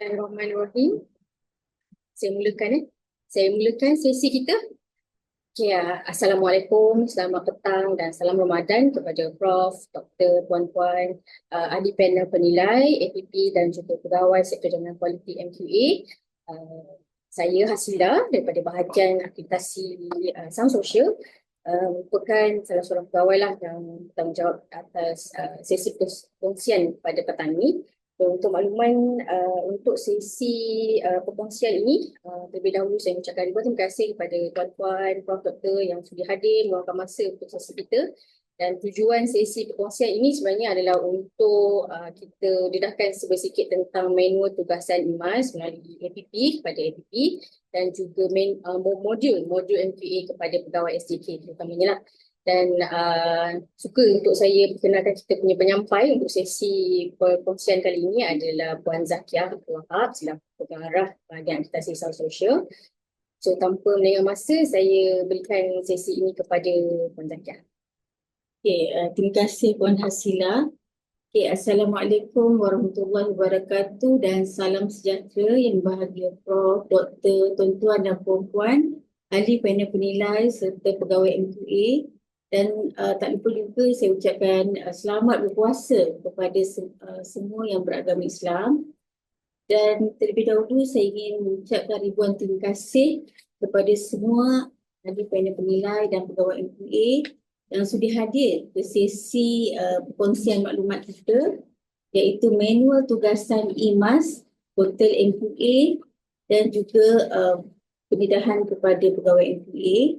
Bismillahirrahmanirrahim. Saya mulakan eh. Saya mulakan sesi kita. Okay, uh, Assalamualaikum, selamat petang dan salam Ramadan kepada Prof, Doktor, Puan-Puan, uh, ahli panel penilai, APP dan juga pegawai sektor jaminan kualiti MQA. Uh, saya Hasila daripada bahagian akreditasi uh, Sound Social uh, merupakan salah seorang pegawai lah yang bertanggungjawab atas uh, sesi perkongsian pada petang ini. So, untuk makluman uh, untuk sesi uh, perkongsian ini, uh, terlebih dahulu saya mengucapkan ribuan terima kasih kepada tuan-tuan, prof, doktor yang sudah hadir meluangkan masa untuk sesi kita. Dan tujuan sesi perkongsian ini sebenarnya adalah untuk uh, kita dedahkan sedikit tentang manual tugasan IMAS melalui APP kepada APP dan juga main, uh, modul, modul MQA kepada pegawai SDK terutamanya lah. Dan uh, suka untuk saya perkenalkan kita punya penyampai untuk sesi perkongsian kali ini adalah Puan Zakia Wahab selaku pengarah bahagian aktivasi sosial. So tanpa melengah masa, saya berikan sesi ini kepada Puan Zakia. Okay, uh, terima kasih Puan Hasila. Okay, Assalamualaikum warahmatullahi wabarakatuh dan salam sejahtera yang bahagia Prof, Doktor, tuan-tuan dan puan-puan, ahli panel penilai serta pegawai MQA dan uh, tak lupa juga saya ucapkan uh, selamat berpuasa kepada se- uh, semua yang beragama Islam. Dan terlebih dahulu saya ingin mengucapkan ribuan terima kasih kepada semua ahli panel penilai dan pegawai MQA yang sudah hadir ke sesi uh, perkongsian maklumat kita iaitu manual tugasan IMAS, Hotel MQA dan juga uh, pendedahan kepada pegawai MQA.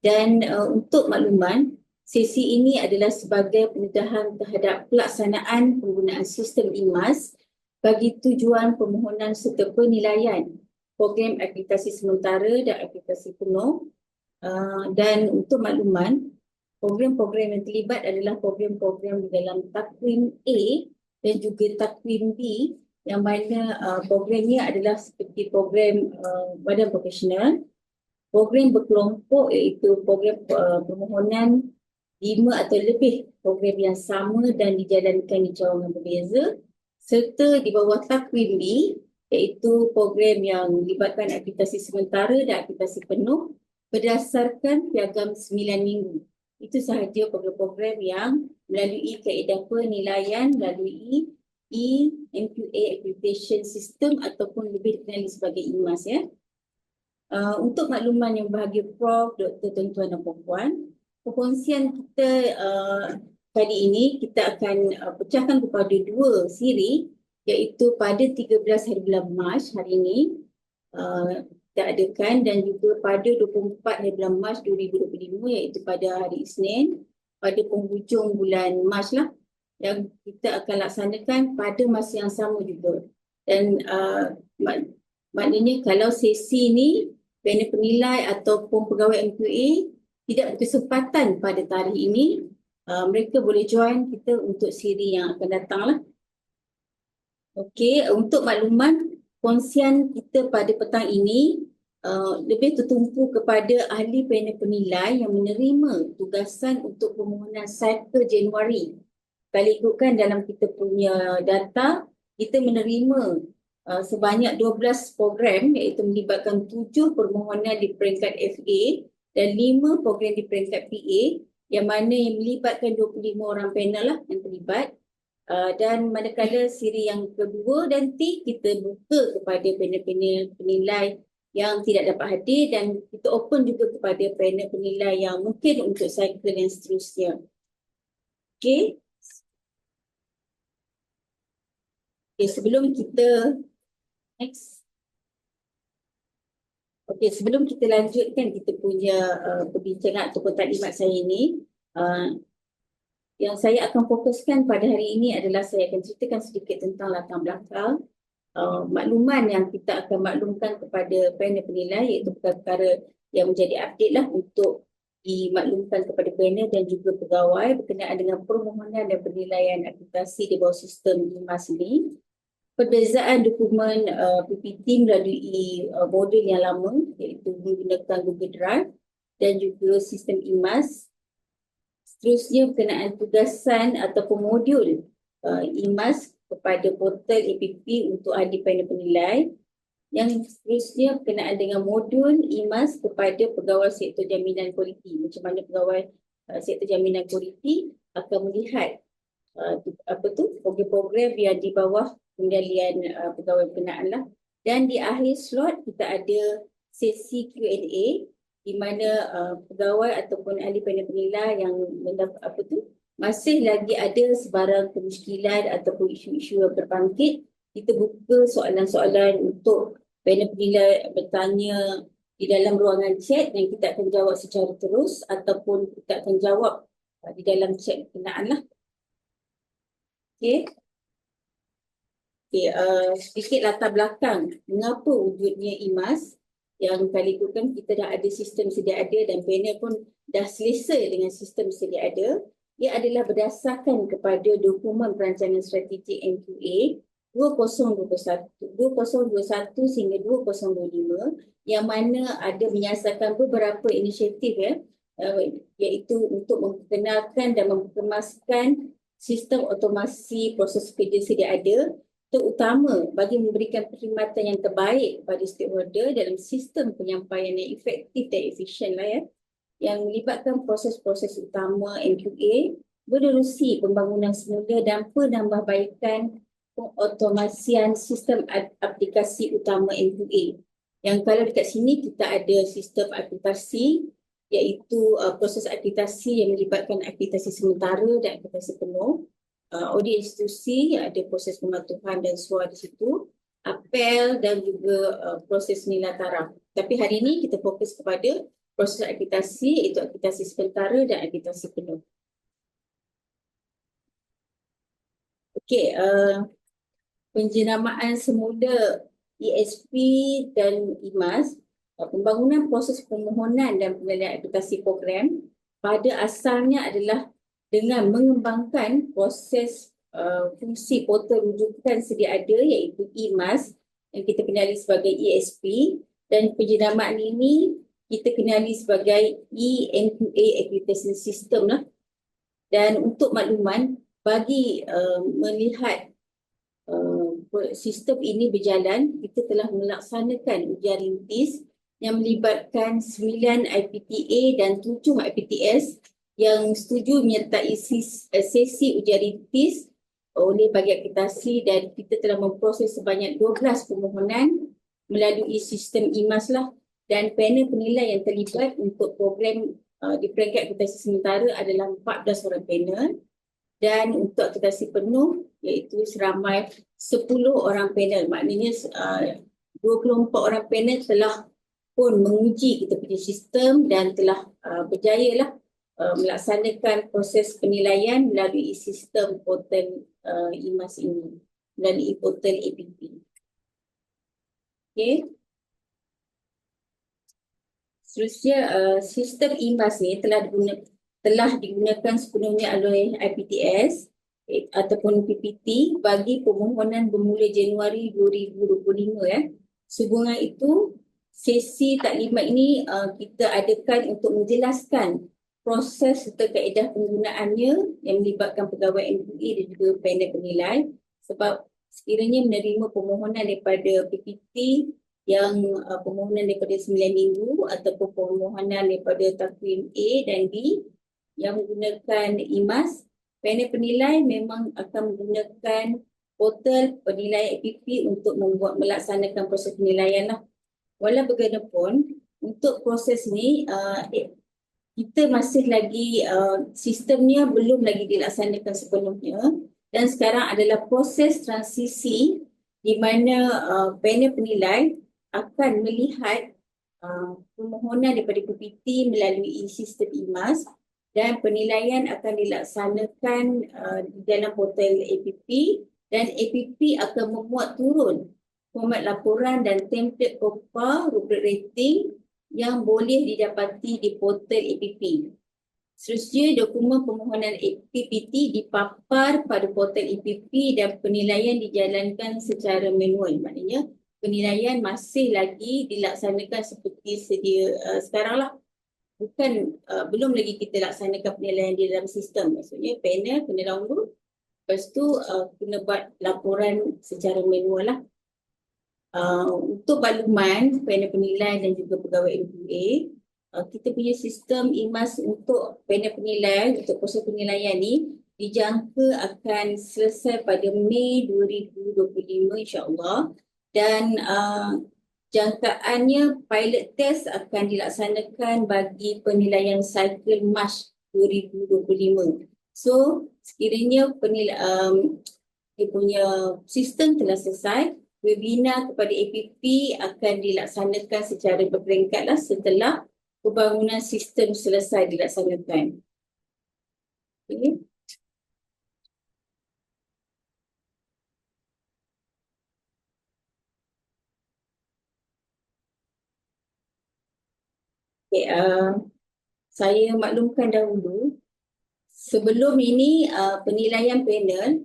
Dan uh, untuk makluman, sesi ini adalah sebagai pendedahan terhadap pelaksanaan penggunaan sistem IMAS bagi tujuan permohonan serta penilaian program akreditasi sementara dan akreditasi penuh. Uh, dan untuk makluman, program-program yang terlibat adalah program-program di dalam takwim A dan juga takwim B yang mana uh, programnya adalah seperti program uh, badan profesional, program berkelompok iaitu program uh, permohonan lima atau lebih program yang sama dan dijalankan di cawangan berbeza serta di bawah takwim B iaitu program yang melibatkan aktivasi sementara dan aktivasi penuh berdasarkan piagam 9 minggu itu sahaja program-program yang melalui kaedah penilaian melalui E-MQA Accreditation System ataupun lebih dikenali sebagai IMAS ya. Uh, untuk makluman yang bahagia Prof, Dr. Tuan-Tuan dan Puan-Puan, perkongsian kita uh, kali ini kita akan uh, pecahkan kepada dua siri iaitu pada 13 hari bulan Mac hari ini uh, kita adakan dan juga pada 24 hari bulan Mac 2025 iaitu pada hari Isnin pada penghujung bulan Mac lah yang kita akan laksanakan pada masa yang sama juga dan uh, mak- maknanya kalau sesi ni panel penilai ataupun pegawai MQA tidak berkesempatan pada tarikh ini uh, mereka boleh join kita untuk siri yang akan datang lah Okey, untuk makluman kongsian kita pada petang ini uh, lebih tertumpu kepada ahli panel penilai yang menerima tugasan untuk permohonan cycle Januari. Kalau ikutkan dalam kita punya data, kita menerima uh, sebanyak 12 program iaitu melibatkan 7 permohonan di peringkat FA dan 5 program di peringkat PA yang mana yang melibatkan 25 orang panel lah yang terlibat Uh, dan manakala siri yang kedua nanti kita buka kepada panel-panel penilai yang tidak dapat hadir dan kita open juga kepada panel penilai yang mungkin untuk cycle yang seterusnya. Okey. Okey, sebelum kita next. Okey, sebelum kita lanjutkan kita punya uh, perbincangan ataupun taklimat saya ini, uh, yang saya akan fokuskan pada hari ini adalah saya akan ceritakan sedikit tentang latar belakang uh, makluman yang kita akan maklumkan kepada panel penilai iaitu perkara yang menjadi update lah untuk dimaklumkan kepada panel dan juga pegawai berkenaan dengan permohonan dan penilaian akreditasi di bawah sistem IMAS ini. Perbezaan dokumen uh, PPT melalui uh, modul yang lama iaitu menggunakan Google Drive dan juga sistem IMAS Seterusnya berkenaan tugasan ataupun modul uh, IMAS kepada portal APP untuk ahli panel penilai. Yang seterusnya berkenaan dengan modul IMAS kepada pegawai sektor jaminan kualiti. Macam mana pegawai uh, sektor jaminan kualiti akan melihat uh, apa tu program-program yang di bawah kendalian uh, pegawai berkenaan lah. Dan di akhir slot kita ada sesi Q&A di mana uh, pegawai ataupun ahli panel penilai yang mendapat apa tu masih lagi ada sebarang kemusykilan ataupun isu-isu yang berbangkit kita buka soalan-soalan untuk panel penilai bertanya di dalam ruangan chat yang kita akan jawab secara terus ataupun kita akan jawab di dalam chat berkenaan lah. Okay. Okay, uh, sedikit latar belakang. Mengapa wujudnya IMAS yang kali kan kita dah ada sistem sedia ada dan panel pun dah selesa dengan sistem sedia ada? Ia adalah berdasarkan kepada dokumen perancangan strategik NQA 2021 2021 sehingga 2025 yang mana ada menyasarkan beberapa inisiatif ya. Uh, iaitu untuk memperkenalkan dan memperkemaskan sistem otomasi proses kerja sedia ada terutama bagi memberikan perkhidmatan yang terbaik kepada stakeholder dalam sistem penyampaian yang efektif dan efisien lah ya yang melibatkan proses-proses utama MQA menerusi pembangunan semula dan penambahbaikan pengautomasian sistem aplikasi utama MQA. Yang kalau dekat sini kita ada sistem aplikasi iaitu uh, proses aplikasi yang melibatkan aplikasi sementara dan aplikasi penuh. Uh, audit institusi ada proses pematuhan dan suar di situ apel dan juga uh, proses nilai taraf. Tapi hari ini kita fokus kepada proses akreditasi iaitu akreditasi sementara dan akreditasi penuh. Okey, uh, penjenamaan semula ESP dan IMAS uh, pembangunan proses permohonan dan penilaian aplikasi program pada asalnya adalah dengan mengembangkan proses uh, fungsi portal rujukan sedia ada iaitu EMAS yang kita kenali sebagai ESP dan penjenamaan ini kita kenali sebagai ENQA Accreditation System lah. Dan untuk makluman bagi uh, melihat uh, sistem ini berjalan, kita telah melaksanakan ujian rintis yang melibatkan 9 IPTA dan 7 IPTS yang setuju menyertai eh, sesi ujian rintis oleh bagi akreditasi dan kita telah memproses sebanyak 12 permohonan melalui sistem IMAS lah dan panel penilai yang terlibat untuk program uh, di peringkat akreditasi sementara adalah 14 orang panel dan untuk akreditasi penuh iaitu seramai 10 orang panel. Maknanya uh, 24 orang panel telah pun menguji kita punya sistem dan telah uh, berjaya lah Uh, melaksanakan proses penilaian melalui sistem portal uh, IMAS ini, melalui portal APP. Okay. Seterusnya, uh, sistem IMAS ni telah digunakan, telah digunakan sepenuhnya oleh IPTS eh, ataupun PPT bagi permohonan bermula Januari 2025 ya. Sehubungan itu, sesi taklimat ini uh, kita adakan untuk menjelaskan proses serta kaedah penggunaannya yang melibatkan pegawai MUI dan juga panel penilai sebab sekiranya menerima permohonan daripada PPT yang uh, permohonan daripada 9 minggu ataupun permohonan daripada takwim A dan B yang menggunakan IMAS, panel penilai memang akan menggunakan portal penilai APP untuk membuat melaksanakan proses penilaian lah. Walau bagaimanapun, untuk proses ni uh, kita masih lagi uh, sistemnya belum lagi dilaksanakan sepenuhnya. Dan sekarang adalah proses transisi di mana uh, panel penilai akan melihat uh, permohonan daripada PPT melalui sistem IMAS dan penilaian akan dilaksanakan uh, di dalam portal APP dan APP akan memuat turun format laporan dan template COPA, rubrik rating yang boleh didapati di portal APP. Seterusnya, dokumen permohonan PPT dipapar pada portal APP dan penilaian dijalankan secara manual. Maknanya, penilaian masih lagi dilaksanakan seperti sedia uh, sekarang lah. Bukan, uh, belum lagi kita laksanakan penilaian di dalam sistem. Maksudnya, panel kena download, Lepas tu uh, kena buat laporan secara manual lah. Uh, untuk makluman panel penilai dan juga pegawai MPA, uh, kita punya sistem IMAS untuk panel penilai, untuk proses penilaian ni dijangka akan selesai pada Mei 2025 insyaAllah dan uh, jangkaannya pilot test akan dilaksanakan bagi penilaian cycle March 2025. So sekiranya penil um, dia punya sistem telah selesai, webinar kepada APP akan dilaksanakan secara berperingkat lah setelah pembangunan sistem selesai dilaksanakan. Okay. Okay, uh, saya maklumkan dahulu Sebelum ini uh, penilaian panel,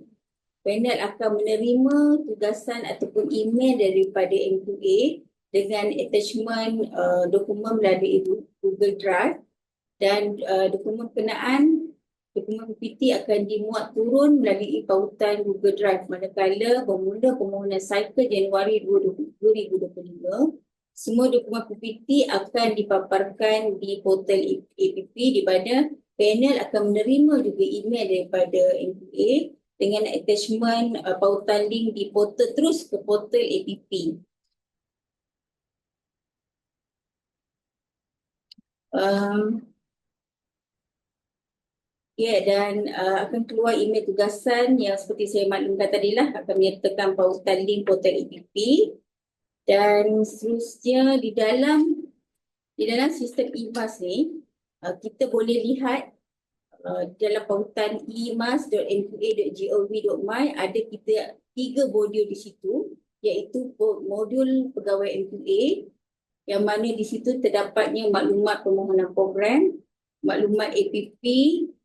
panel akan menerima tugasan ataupun email daripada MQA dengan attachment uh, dokumen melalui Google Drive dan uh, dokumen kenaan dokumen PPT akan dimuat turun melalui pautan Google Drive manakala bermula permohonan cycle Januari 2025 semua dokumen PPT akan dipaparkan di portal APP di mana panel akan menerima juga email daripada NPA dengan attachment uh, pautan link di portal terus ke portal APP. Um, ya yeah, dan uh, akan keluar email tugasan yang seperti saya maklumkan tadi lah akan menyertakan pautan link portal APP dan seterusnya di dalam di dalam sistem IMAS ni uh, kita boleh lihat uh, dalam pautan emas.nqa.gov.my ada kita tiga modul di situ iaitu modul pegawai NQA yang mana di situ terdapatnya maklumat permohonan program, maklumat APP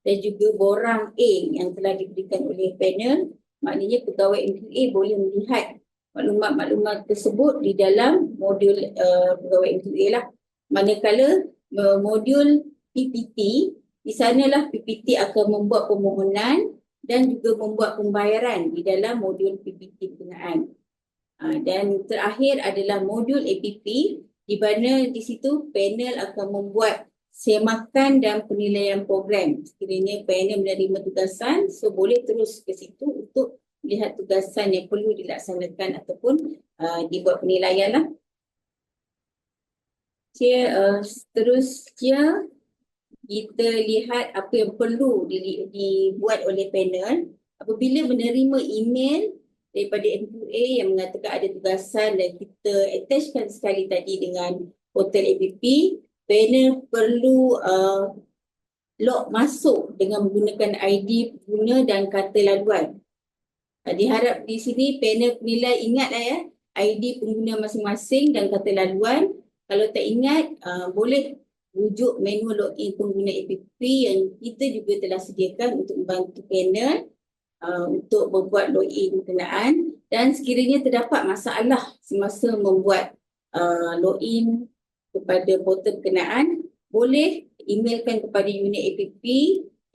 dan juga borang A yang telah diberikan oleh panel. Maknanya pegawai NQA boleh melihat maklumat-maklumat tersebut di dalam modul uh, pegawai NQA lah. Manakala uh, modul PPT, di sanalah PPT akan membuat permohonan dan juga membuat pembayaran di dalam modul PPT berkenaan. Uh, dan terakhir adalah modul APP di mana di situ panel akan membuat semakan dan penilaian program. Sekiranya panel menerima tugasan, so boleh terus ke situ untuk melihat tugasan yang perlu dilaksanakan ataupun uh, dibuat penilaian lah. Okay, uh, seterusnya kita lihat apa yang perlu di, dibuat oleh panel apabila menerima email daripada NQA yang mengatakan ada tugasan dan kita attachkan sekali tadi dengan portal APP, panel perlu uh, log masuk dengan menggunakan ID pengguna dan kata laluan. Uh, diharap di sini panel penilai ingatlah ya ID pengguna masing-masing dan kata laluan. Kalau tak ingat, uh, boleh rujuk manual login pengguna APP yang kita juga telah sediakan untuk membantu panel uh, untuk membuat login berkenaan dan sekiranya terdapat masalah semasa membuat uh, login kepada portal berkenaan boleh emailkan kepada unit APP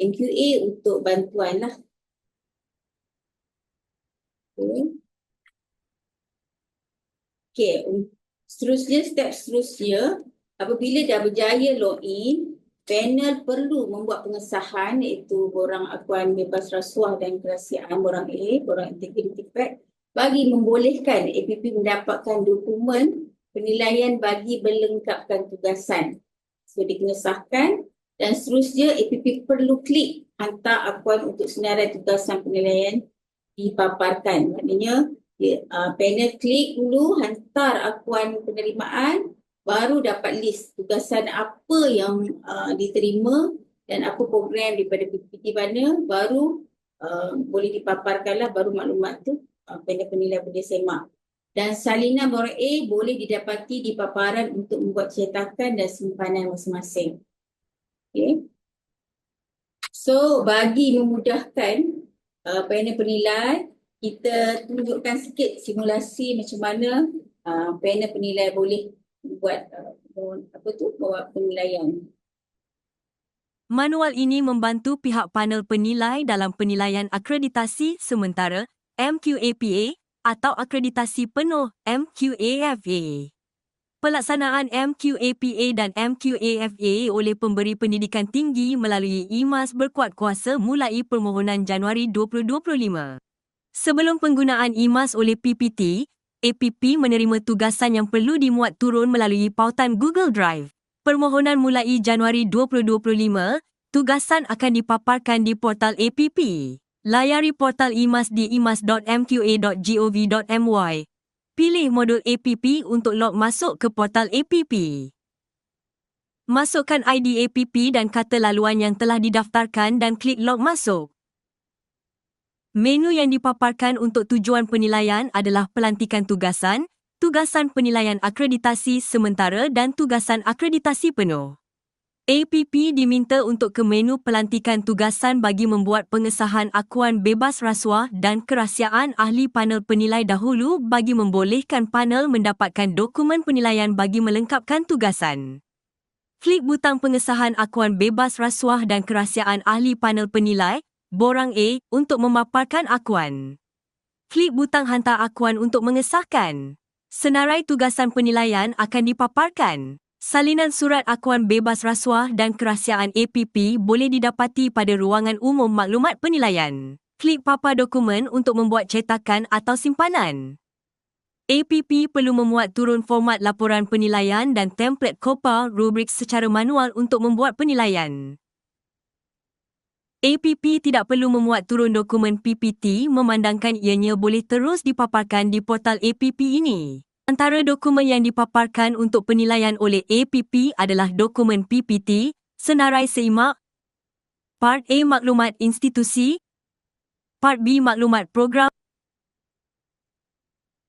NQA untuk bantuan lah. Okay. Okay, seterusnya step seterusnya apabila dah berjaya login, panel perlu membuat pengesahan iaitu borang akuan bebas rasuah dan kerahsiaan borang A, borang integrity pack bagi membolehkan APP mendapatkan dokumen penilaian bagi melengkapkan tugasan. So dikengesahkan dan seterusnya APP perlu klik hantar akuan untuk senarai tugasan penilaian dipaparkan. Maknanya uh, panel klik dulu hantar akuan penerimaan baru dapat list tugasan apa yang uh, diterima dan apa program daripada PPT mana baru uh, boleh dipaparkanlah baru maklumat tu uh, panel penilai boleh semak. Dan salinan borang A boleh didapati di paparan untuk membuat cetakan dan simpanan masing-masing. Okay. So bagi memudahkan uh, panel penilai, kita tunjukkan sikit simulasi macam mana uh, panel penilai boleh buat uh, apa tu buat penilaian. Manual ini membantu pihak panel penilai dalam penilaian akreditasi sementara MQAPA atau akreditasi penuh MQAFA. Pelaksanaan MQAPA dan MQAFA oleh pemberi pendidikan tinggi melalui IMAS berkuat kuasa mulai permohonan Januari 2025. Sebelum penggunaan IMAS oleh PPT, APP menerima tugasan yang perlu dimuat turun melalui pautan Google Drive. Permohonan mulai Januari 2025, tugasan akan dipaparkan di portal APP. Layari portal IMAS di imas.mqa.gov.my Pilih modul APP untuk log masuk ke portal APP. Masukkan ID APP dan kata laluan yang telah didaftarkan dan klik log masuk. Menu yang dipaparkan untuk tujuan penilaian adalah pelantikan tugasan, tugasan penilaian akreditasi sementara dan tugasan akreditasi penuh. APP diminta untuk ke menu pelantikan tugasan bagi membuat pengesahan akuan bebas rasuah dan kerahsiaan ahli panel penilai dahulu bagi membolehkan panel mendapatkan dokumen penilaian bagi melengkapkan tugasan. Klik butang pengesahan akuan bebas rasuah dan kerahsiaan ahli panel penilai, borang A, untuk memaparkan akuan. Klik butang hantar akuan untuk mengesahkan. Senarai tugasan penilaian akan dipaparkan. Salinan surat akuan bebas rasuah dan kerahsiaan APP boleh didapati pada ruangan umum maklumat penilaian. Klik papa dokumen untuk membuat cetakan atau simpanan. APP perlu memuat turun format laporan penilaian dan template COPA rubrik secara manual untuk membuat penilaian. APP tidak perlu memuat turun dokumen PPT memandangkan ianya boleh terus dipaparkan di portal APP ini. Antara dokumen yang dipaparkan untuk penilaian oleh APP adalah dokumen PPT, senarai seimak, Part A maklumat institusi, Part B maklumat program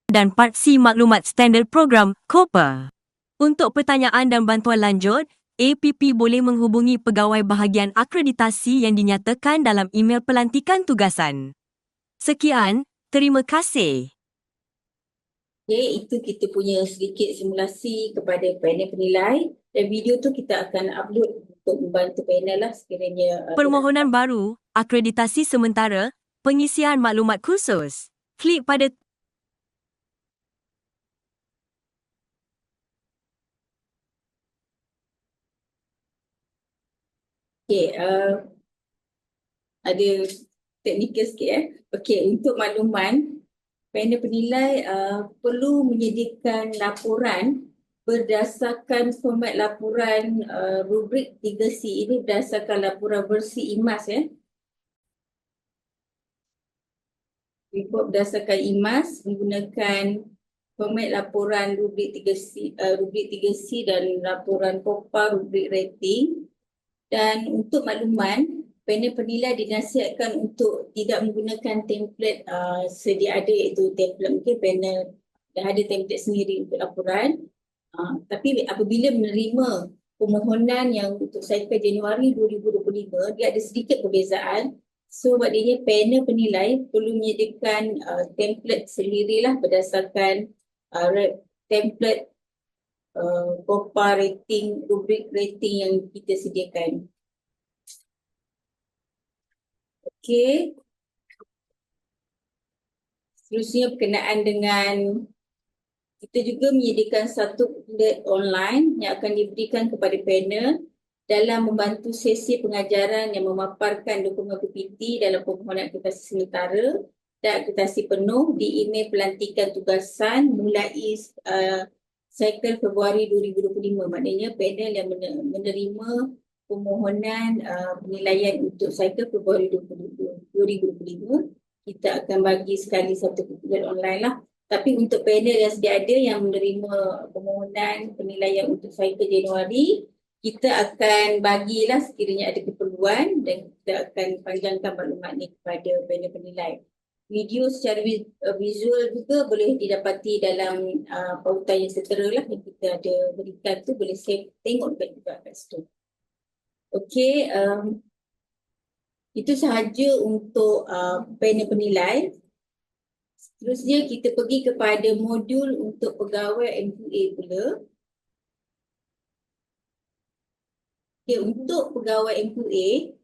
dan Part C maklumat standard program COPA. Untuk pertanyaan dan bantuan lanjut, APP boleh menghubungi pegawai bahagian akreditasi yang dinyatakan dalam email pelantikan tugasan. Sekian, terima kasih. Okay, itu kita punya sedikit simulasi kepada panel penilai dan video tu kita akan upload untuk membantu panel lah sekiranya. Uh, Permohonan baru, akreditasi sementara, pengisian maklumat khusus. Klik pada Okay, uh, ada teknikal sikit eh. Okay, untuk makluman, panel penilai uh, perlu menyediakan laporan berdasarkan format laporan uh, rubrik 3C ini berdasarkan laporan versi IMAS ya. Report berdasarkan IMAS menggunakan format laporan rubrik 3C, uh, rubrik 3C dan laporan COPA rubrik rating. Dan untuk makluman, panel penilai dinasihatkan untuk tidak menggunakan template uh, sedia ada iaitu template mungkin panel dah ada template sendiri untuk laporan. Uh, tapi apabila menerima permohonan yang untuk cycle Januari 2025 dia ada sedikit perbezaan. So maknanya panel penilai perlu menyediakan uh, template sendirilah berdasarkan uh, template uh, COPA rating, rubrik rating yang kita sediakan. Okey. Seterusnya berkenaan dengan kita juga menyediakan satu kulit online yang akan diberikan kepada panel dalam membantu sesi pengajaran yang memaparkan dokumen PPT dalam permohonan akreditasi sementara dan akreditasi penuh di email pelantikan tugasan mulai uh, cycle Februari 2025. Maknanya panel yang menerima permohonan uh, penilaian untuk cycle Februari 2025 kita akan bagi sekali satu kumpulan online lah tapi untuk panel yang sedia ada yang menerima permohonan penilaian untuk cycle Januari kita akan bagilah sekiranya ada keperluan dan kita akan panjangkan maklumat ni kepada panel penilai video secara uh, visual juga boleh didapati dalam uh, pautan yang setera lah yang kita ada berikan tu boleh saya tengok juga kat situ. Okey, um, itu sahaja untuk uh, panel penilai. Seterusnya kita pergi kepada modul untuk pegawai MQA pula. Okay, untuk pegawai MQA,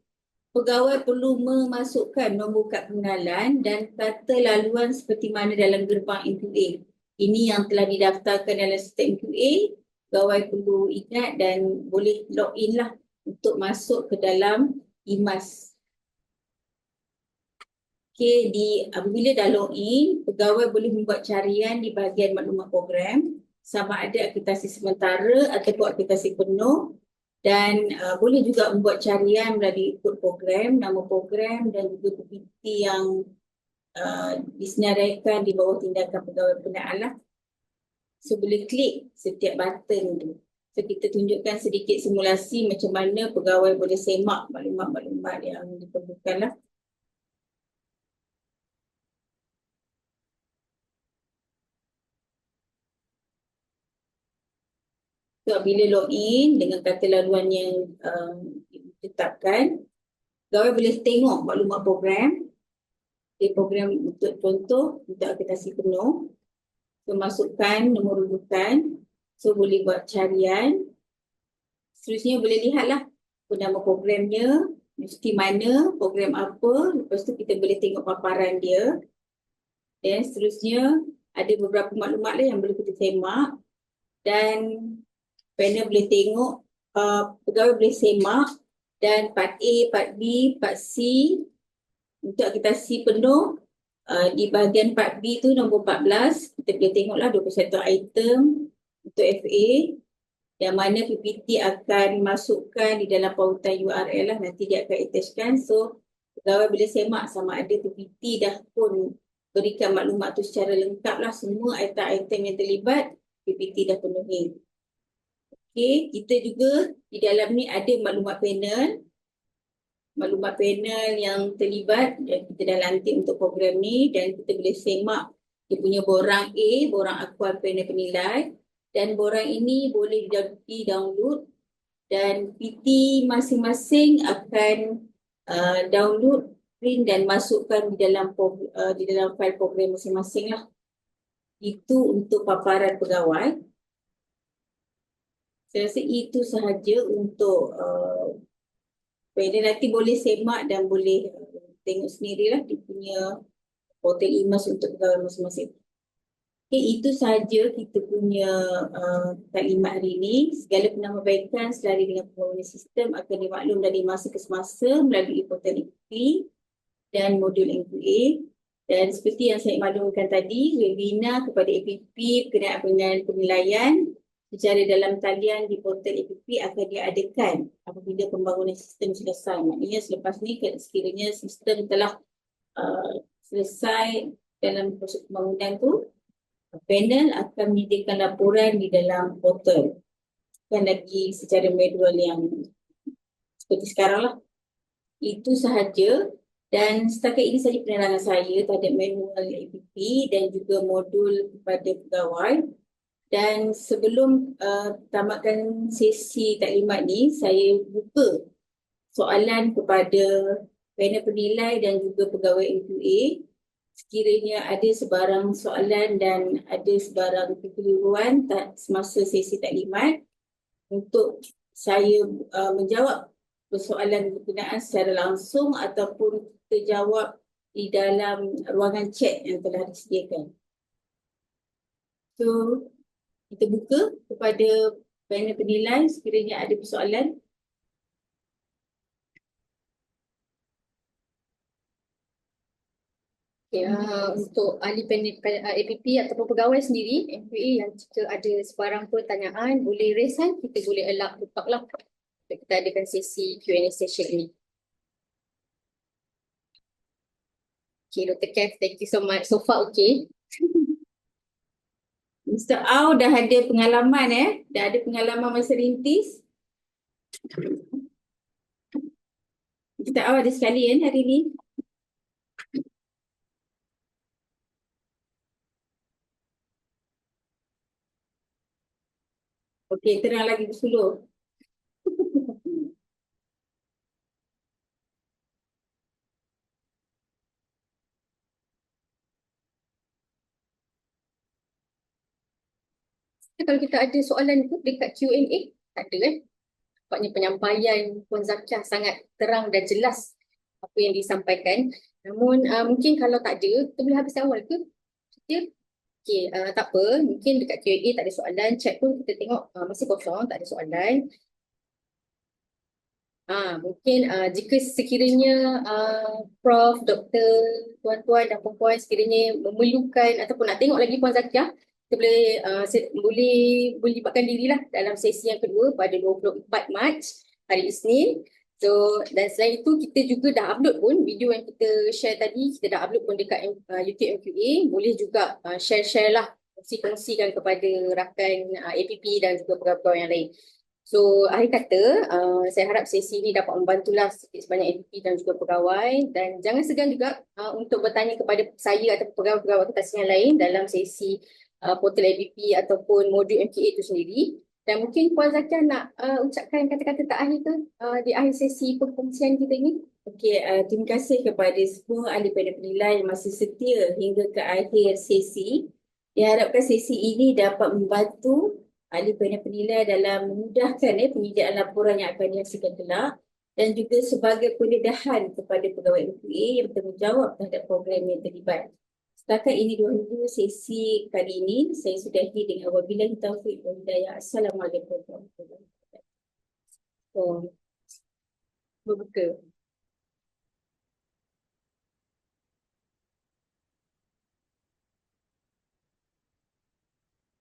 pegawai perlu memasukkan nombor kad pengenalan dan kata laluan seperti mana dalam gerbang MQA. Ini yang telah didaftarkan dalam sistem MQA, pegawai perlu ingat dan boleh login lah untuk masuk ke dalam IMAS. Okay, di apabila dah login, pegawai boleh membuat carian di bahagian maklumat program sama ada akreditasi sementara ataupun akreditasi penuh dan uh, boleh juga membuat carian melalui ikut program, nama program dan juga PPT yang uh, disenaraikan di bawah tindakan pegawai pengenaan lah. So boleh klik setiap button tu. So kita tunjukkan sedikit simulasi macam mana pegawai boleh semak maklumat-maklumat yang diperlukan lah. So, bila login dengan kata laluan yang um, ditetapkan, pegawai boleh tengok maklumat program. Okay, program untuk contoh, untuk akreditasi penuh. So, masukkan nombor rujukan. So, boleh buat carian. Seterusnya boleh lihatlah nama programnya, mesti mana, program apa. Lepas tu kita boleh tengok paparan dia. Dan seterusnya ada beberapa maklumat lah yang boleh kita semak. Dan panel boleh tengok uh, pegawai boleh semak dan part A, part B, part C untuk akreditasi penuh uh, di bahagian part B tu nombor 14 kita boleh tengoklah 21 item untuk FA yang mana PPT akan masukkan di dalam pautan URL lah nanti dia akan attachkan so pegawai boleh semak sama ada PPT dah pun berikan maklumat tu secara lengkap lah semua item-item yang terlibat PPT dah penuhi. Okay, kita juga di dalam ni ada maklumat panel. Maklumat panel yang terlibat dan kita dah lantik untuk program ni dan kita boleh semak dia punya borang A, borang akuan panel penilai dan borang ini boleh di-download dan PT masing-masing akan uh, download, print dan masukkan di dalam uh, di dalam file program masing-masing lah. Itu untuk paparan pegawai. Saya rasa itu sahaja untuk uh, nanti boleh semak dan boleh uh, tengok sendirilah dia punya hotel imas untuk pegawai masing-masing. Okay, itu sahaja kita punya uh, taklimat hari ini. Segala penambahbaikan selari dengan pembangunan sistem akan dimaklum dari masa ke semasa melalui portal EPP dan modul MQA. Dan seperti yang saya maklumkan tadi, webinar kepada APP berkenaan dengan penilaian secara dalam talian di portal APP akan diadakan apabila pembangunan sistem selesai. Maknanya selepas ni sekiranya sistem telah uh, selesai dalam proses pembangunan tu, panel akan menyediakan laporan di dalam portal. Bukan lagi secara manual yang seperti sekarang lah. Itu sahaja dan setakat ini saja penerangan saya terhadap manual APP dan juga modul kepada pegawai. Dan sebelum uh, tamatkan sesi taklimat ni, saya buka soalan kepada panel penilai dan juga pegawai MQA. Sekiranya ada sebarang soalan dan ada sebarang kekeliruan semasa sesi taklimat untuk saya uh, menjawab persoalan berkenaan secara langsung ataupun terjawab di dalam ruangan chat yang telah disediakan. So, kita buka kepada panel penilai sekiranya ada persoalan. Ya, untuk ahli panel APP ataupun pegawai sendiri, MPA yang jika ada sebarang pertanyaan, boleh raise hand, kita boleh to talk lah. Kita adakan sesi Q&A session ni. Okay, Dr. Kev, thank you so much. So far, okay. Mr. Au dah ada pengalaman eh, dah ada pengalaman masa rintis. Mr. Au ada sekali kan hari ni. Okey, terang lagi dulu. Kalau kita ada soalan tu dekat Q&A, tak ada eh. nampaknya penyampaian Puan Zakiah sangat terang dan jelas apa yang disampaikan. Namun uh, mungkin kalau tak ada, kita boleh habis awal ke? Kita Okay, uh, tak apa. Mungkin dekat Q&A tak ada soalan. Chat pun kita tengok uh, masih kosong, tak ada soalan. Ah, mungkin uh, jika sekiranya uh, Prof, Doktor, tuan-tuan dan puan-puan sekiranya memerlukan ataupun nak tengok lagi Puan Zakiah, kita boleh uh, boleh libatkan dirilah dalam sesi yang kedua pada 24 Mac hari Isnin. So dan selain itu kita juga dah upload pun video yang kita share tadi, kita dah upload pun dekat uh, YouTube MQA. Boleh juga uh, share-share lah, kongsi-kongsikan kepada rakan uh, APP dan juga pegawai-pegawai yang lain. So, akhir kata, uh, saya harap sesi ini dapat membantulah sikit sebanyak APP dan juga pegawai dan jangan segan juga uh, untuk bertanya kepada saya atau pegawai-pegawai akuntansi yang lain dalam sesi uh, portal APP ataupun modul MKA itu sendiri. Dan mungkin Puan Zakiah nak uh, ucapkan kata-kata terakhir ke uh, di akhir sesi perkongsian kita ini? Okey, uh, terima kasih kepada semua ahli panel penilai yang masih setia hingga ke akhir sesi. Diharapkan sesi ini dapat membantu ahli panel penilai dalam memudahkan eh, penyediaan laporan yang akan dihasilkan kelak dan juga sebagai pendedahan kepada pegawai MPA yang bertanggungjawab terhadap program yang terlibat. Setakat ini dua sesi kali ini saya sudahi dengan wabillahi taufiq wal hidayah. Assalamualaikum warahmatullahi wabarakatuh. Oh, berbuka.